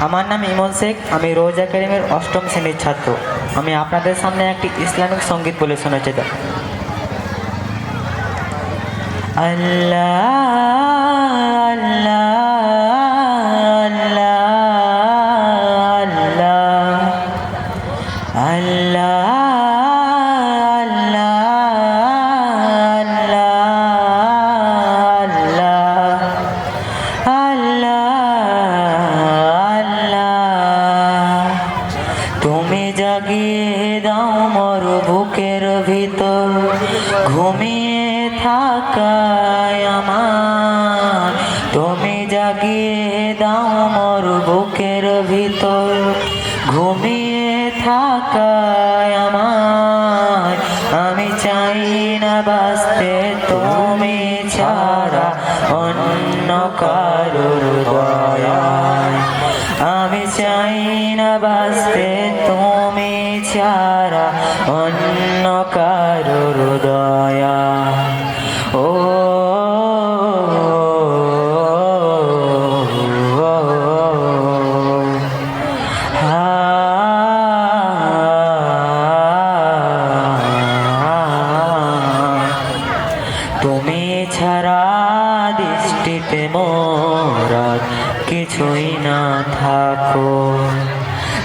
আমার নাম ইমন শেখ আমি রোজ একাডেমির অষ্টম শ্রেণির ছাত্র আমি আপনাদের সামনে একটি ইসলামিক সংগীত বলে শোনাচ্ছি তো আল্লাহ আল্লাহ আল্লাহ দাও বুকের ভিতর ঘুমিয়ে থাকায় আমার। তুমি জাগিয়ে দাও মোর বুকের ভিতর, ঘুমিয়ে থাকায় আমার। আমি চাই না বাঁচতে, তুমি ছাড়া অন্য কারোর দয়ায়। আমি চাই না বাঁচতে, তুমি ছাড়া অন্য কারোর দয়া। ও তুমি ছাড়া দৃষ্টিতে মোরার কিছুই না থাকো।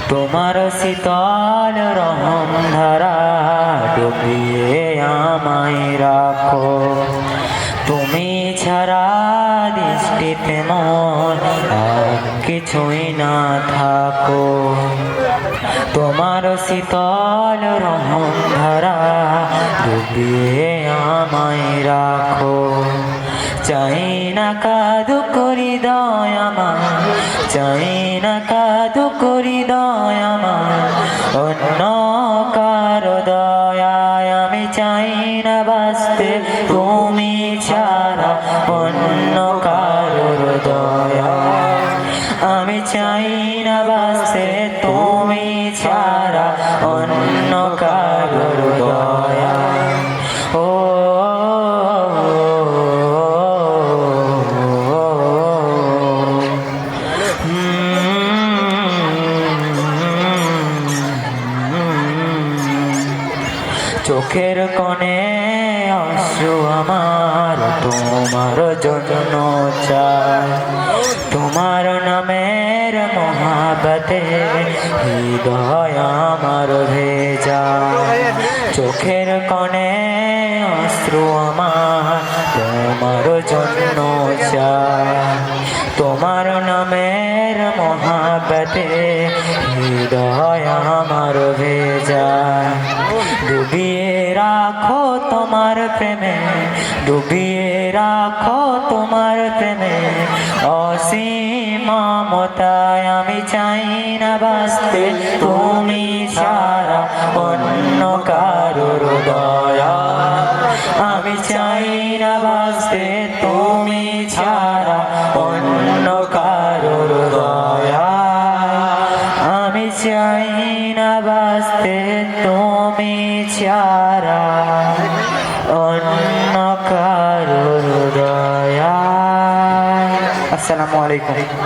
তোমার শীতল রহম ধারা ডুবিয়ে আমায় রাখো। তুমি ছাড়া দৃষ্টিতে মন কিছুই না থাকো। তোমার শীতল রহম ধারা ডুবিয়ে আমায় রাখো। চাই না কাদু করি চাই না কাদু করি দয়ামা, অন্য কারও দয়ায় আমি চাই না তুমি ছাড়া অন্য কারোর দয়া আমি চাই চোখের কোণে অশ্রু আমার, তোমার জন্য চাই। তোমার নামের মহাবতে হৃদয় আমার ভেজা। চোখের কোণে অশ্রু আমার, তোমার জন্য চাই। তোমার নামের মহাবতে হৃদয় আমার ভেজা। তোমার প্রেমে, ডুবিয়ে রাখো তোমার প্রেমে। অসীম মমতায় আমি চাই না বাঁচতে, তুমি ছাড়া অন্য কারোর দয়া। আমি চাই না বাঁচতে, তুমি ছাড়া অন্য কারোর দয়া। আমি চাই না বাঁচতে, তুমি ছাড়া আসসালামু আলাইকুম।